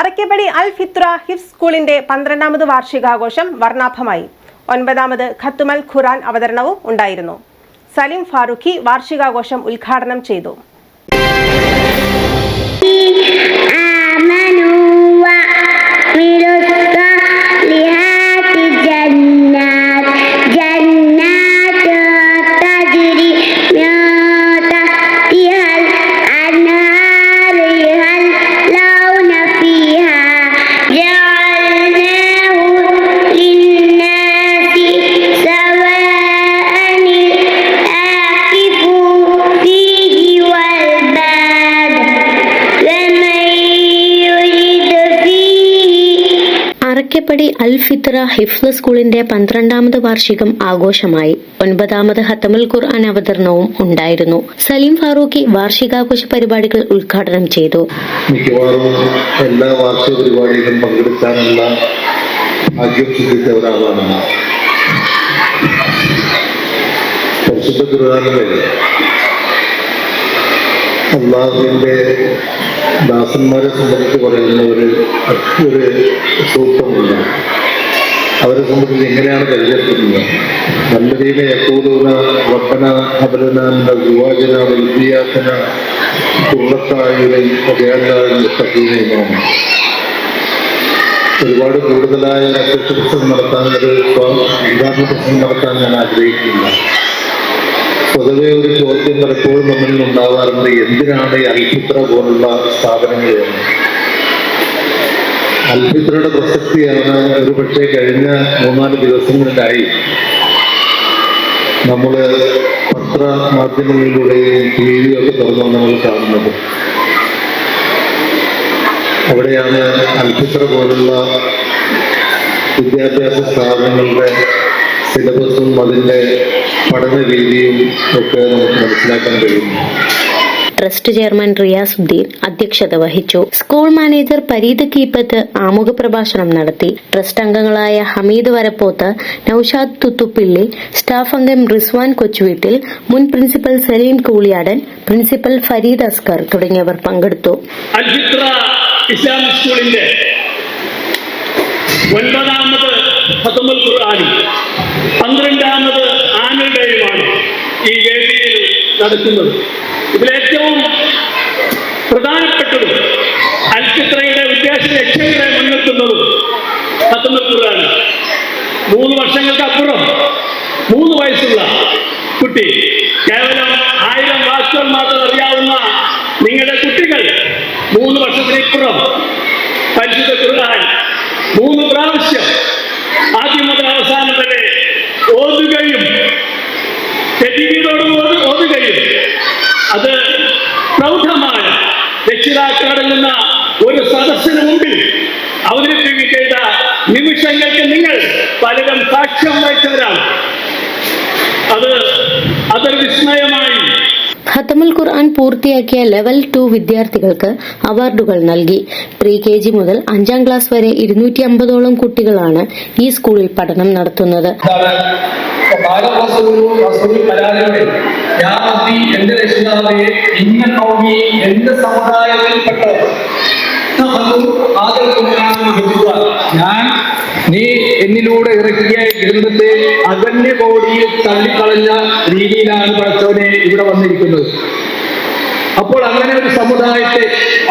അറക്കപ്പടി അൽ ഫിത്ര ഹിഫ് സ്കൂളിന്റെ പന്ത്രണ്ടാമത് വാർഷികാഘോഷം വർണാഭമായി. ഒൻപതാമത് ഖത്തുമൽ ഖുറാൻ അവതരണവും ഉണ്ടായിരുന്നു. സലിം ഫാറൂഖി വാർഷികാഘോഷം ഉദ്ഘാടനം ചെയ്തു. അറക്കപ്പടി അൽ ഫിത്ര ഹിഫ്ല സ്കൂളിന്റെ പന്ത്രണ്ടാമത് വാർഷികം ആഘോഷമായി. ഒൻപതാമത് ഹത്തമുൽ ഖുർആൻ അവതരണവും ഉണ്ടായിരുന്നു. സലീം ഫാറൂഖി വാർഷികാഘോഷ പരിപാടികൾ ഉദ്ഘാടനം ചെയ്തു. മിക്കവാറും എല്ലാ വാർഷിക പരിപാടികളും പങ്കെടുക്കാനുള്ള ഭാഗ്യം ചിന്തിച്ച ഒരാളാണ്. പരിശുദ്ധ ഖുർആനിലെ അള്ളാഹുവിന്റെ ദാസന്മാരെ സംബന്ധിച്ച് പറയുന്ന ഒരു ഒരു സൂത്രമുണ്ട് അവരെ സംബന്ധിച്ച് എങ്ങനെയാണ് പരിചയപ്പെടുന്നത്? നല്ലതീനെ യക്കൂലൂന വപ്പന അബലന വിവാചന വിദ്യാസന തുള്ളത്തായുടെയും ഒരുപാട് കൂടുതലായ പ്രശ്നം നടത്താൻ ഒരു ഉദ്ഘാടന പ്രശ്നം നടത്താൻ ഞാൻ ആഗ്രഹിക്കുന്നില്ല പൊതുവെ ഒരു ചോദ്യം പലപ്പോഴും നമ്മളിൽ ഉണ്ടാവാറുണ്ട് എന്തിനാണ് ഈ അൽഫിത്ര പോലുള്ള സ്ഥാപനങ്ങൾ അൽഫിത്രയുടെ പ്രസക്തിയാണ് ഒരു പക്ഷേ കഴിഞ്ഞ മൂന്നാൽ ദിവസങ്ങളിലായി നമ്മൾ പത്ര മാധ്യമങ്ങളിലൂടെയും ടി വിയൊക്കെ തുറന്നു നമ്മൾ കാണുന്നത്. അവിടെയാണ് അൽഫിത്ര പോലുള്ള വിദ്യാഭ്യാസ സ്ഥാപനങ്ങളുടെ സിലബസും അതിന്റെ പഠന രീതിയും ഒക്കെ നമുക്ക് മനസ്സിലാക്കാൻ കഴിയുന്നു ട്രസ്റ്റ് ചെയർമാൻ റിയാസുദ്ദീൻ അധ്യക്ഷത വഹിച്ചു. സ്കൂൾ മാനേജർ പരീദ് കീപ്പത്ത് ആമുഖ പ്രഭാഷണം നടത്തി. ട്രസ്റ്റ് അംഗങ്ങളായ ഹമീദ് വരപ്പോത്ത് നൌഷാദ് തുത്തുപ്പിള്ളി സ്റ്റാഫ് അംഗം റിസ്വാൻ കൊച്ചുവീട്ടിൽ മുൻ പ്രിൻസിപ്പൽ സലീം കൂളിയാടൻ പ്രിൻസിപ്പൽ ഫരീദ് അസ്കർ തുടങ്ങിയവർ പങ്കെടുത്തു. ഇസ്ലാമിക് സ്കൂളിന്റെ പന്ത്രണ്ടാമത് ആനുവൽ ഡേയുമാണ് ഈ വേദിയിൽ നടക്കുന്നത്. ഇതിലേറ്റവും പ്രധാനപ്പെട്ടതും അൽഫിത്രയുടെ ഉദ്ദേശ ലക്ഷ്യങ്ങളെ മുൻനിർത്തുന്നതും ഖുർആൻ. മൂന്ന് വർഷങ്ങൾക്ക് അപ്പുറം മൂന്ന് വയസ്സുള്ള കുട്ടി. കേവലം ആയിരം വാക്കുകൾ മാത്രം അറിയാവുന്ന നിങ്ങളുടെ കുട്ടികൾ മൂന്ന് വർഷത്തിനിപ്പുറം പരിശുദ്ധ ഖുർആൻ മൂന്ന് പ്രാവശ്യം ആദ്യം മുതൽ അവസാനം വരെ ഓതുകയും തെറ്റിനോട് ഓതുകയും അത് രക്ഷിതാക്കളടങ്ങുന്ന ഒരു സദസ്സിന് മുമ്പിൽ അവതരിപ്പിക്കേണ്ട ചെയ്ത നിമിഷങ്ങൾക്ക് നിങ്ങൾ പലരും സാക്ഷ്യം വഹിച്ചവരാണ്. അത് അതൊരു വിസ്മയമായി. ഖത്തമുൽ ഖുർആൻ പൂർത്തിയാക്കിയ ലെവൽ ടു വിദ്യാർത്ഥികൾക്ക് അവാർഡുകൾ നൽകി. പ്രീ കെ ജി മുതൽ അഞ്ചാം ക്ലാസ് വരെ ഇരുന്നൂറ്റി അമ്പതോളം കുട്ടികളാണ് ഈ സ്കൂളിൽ പഠനം നടത്തുന്നത്. ഞാൻ എന്റെ രക്ഷിതാവേ ഇന്ന കൗമി എന്റെ ഖുർആന ഞാൻ നീ എന്നിലൂടെ ഇറക്കിയ ഗ്രന്ഥത്തെ അകന്യ കോടിയിൽ തള്ളിക്കളഞ്ഞ രീതിയിലാണ് പഠിച്ചവനെ ഇവിടെ വന്നിരിക്കുന്നത്. അപ്പോൾ അങ്ങനെ ഒരു സമുദായത്തെ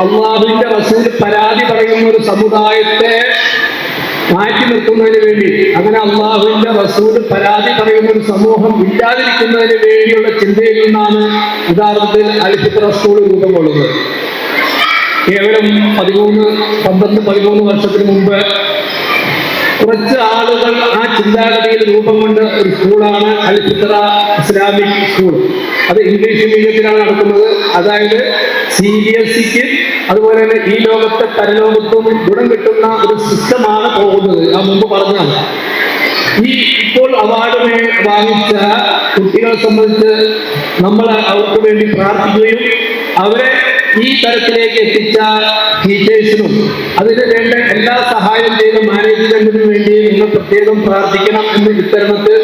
അള്ളാഹുവിന്റെ റസൂൽ പരാതി പറയുന്ന ഒരു സമുദായത്തെ മാറ്റി നിർത്തുന്നതിന് വേണ്ടി. അങ്ങനെ അള്ളാഹുവിന്റെ റസൂൽ പരാതി പറയുന്ന ഒരു സമൂഹം ഇല്ലാതിരിക്കുന്നതിന് വേണ്ടിയുള്ള ചിന്തയിൽ നിന്നാണ് യഥാർത്ഥത്തിൽ അലിഫിത്ര സ്കൂൾ രൂപം കൊള്ളുന്നത്. കേവലം പതിമൂന്ന് പന്ത്രണ്ട് പതിമൂന്ന് വർഷത്തിന് മുമ്പ് കുറച്ച് ആളുകൾ ആ ചിന്താഗതിയിൽ രൂപം കൊണ്ട് ഒരു സ്കൂളാണ് അൽഫിത്ര ഇസ്ലാമിക് സ്കൂൾ. അത് ഇംഗ്ലീഷ് മീഡിയത്തിലാണ് നടക്കുന്നത്. അതായത് സി ബി എസ് സിക്ക് അതുപോലെ തന്നെ ഈ ലോകത്തെ പരലോകത്തും ഗുണം കിട്ടുന്ന ഒരു സിസ്റ്റമാണ് പോകുന്നത്. ആ മുമ്പ് പറഞ്ഞാണ് ഈ ഇപ്പോൾ അവാർഡ് വാങ്ങിച്ച കുട്ടികളെ സംബന്ധിച്ച് നമ്മൾ അവർക്ക് വേണ്ടി പ്രാർത്ഥിക്കുകയും അവരെ ഈ തരത്തിലേക്ക് എത്തിച്ച ടീച്ചേഴ്സിനും അതിന് വേണ്ട എല്ലാ സഹായം ചെയ്ത മാനേജ്മെന്റിനും വേണ്ടി നിങ്ങൾ പ്രത്യേകം പ്രാർത്ഥിക്കണം എന്ന് ഇത്തരണത്തിൽ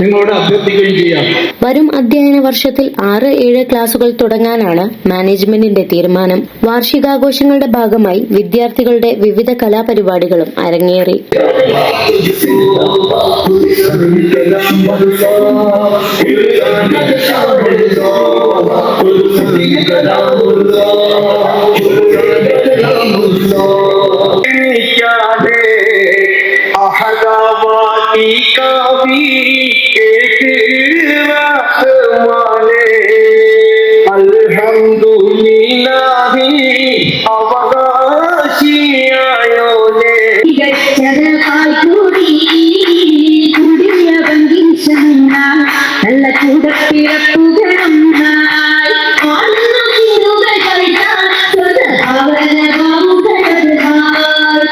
നിങ്ങളോട് അഭ്യർത്ഥിക്കുകയും ചെയ്യാം. വരും അധ്യയന വർഷത്തിൽ ആറ് ഏഴ് ക്ലാസുകൾ തുടങ്ങാനാണ് മാനേജ്മെന്റിന്റെ തീരുമാനം. വാർഷികാഘോഷങ്ങളുടെ ഭാഗമായി വിദ്യാർത്ഥികളുടെ വിവിധ കലാപരിപാടികളും അരങ്ങേറി. كلام الله كلام الله شاهد أحد آباتك في الحمد لله أبغاشياي நல்ல கூட பிறப்பு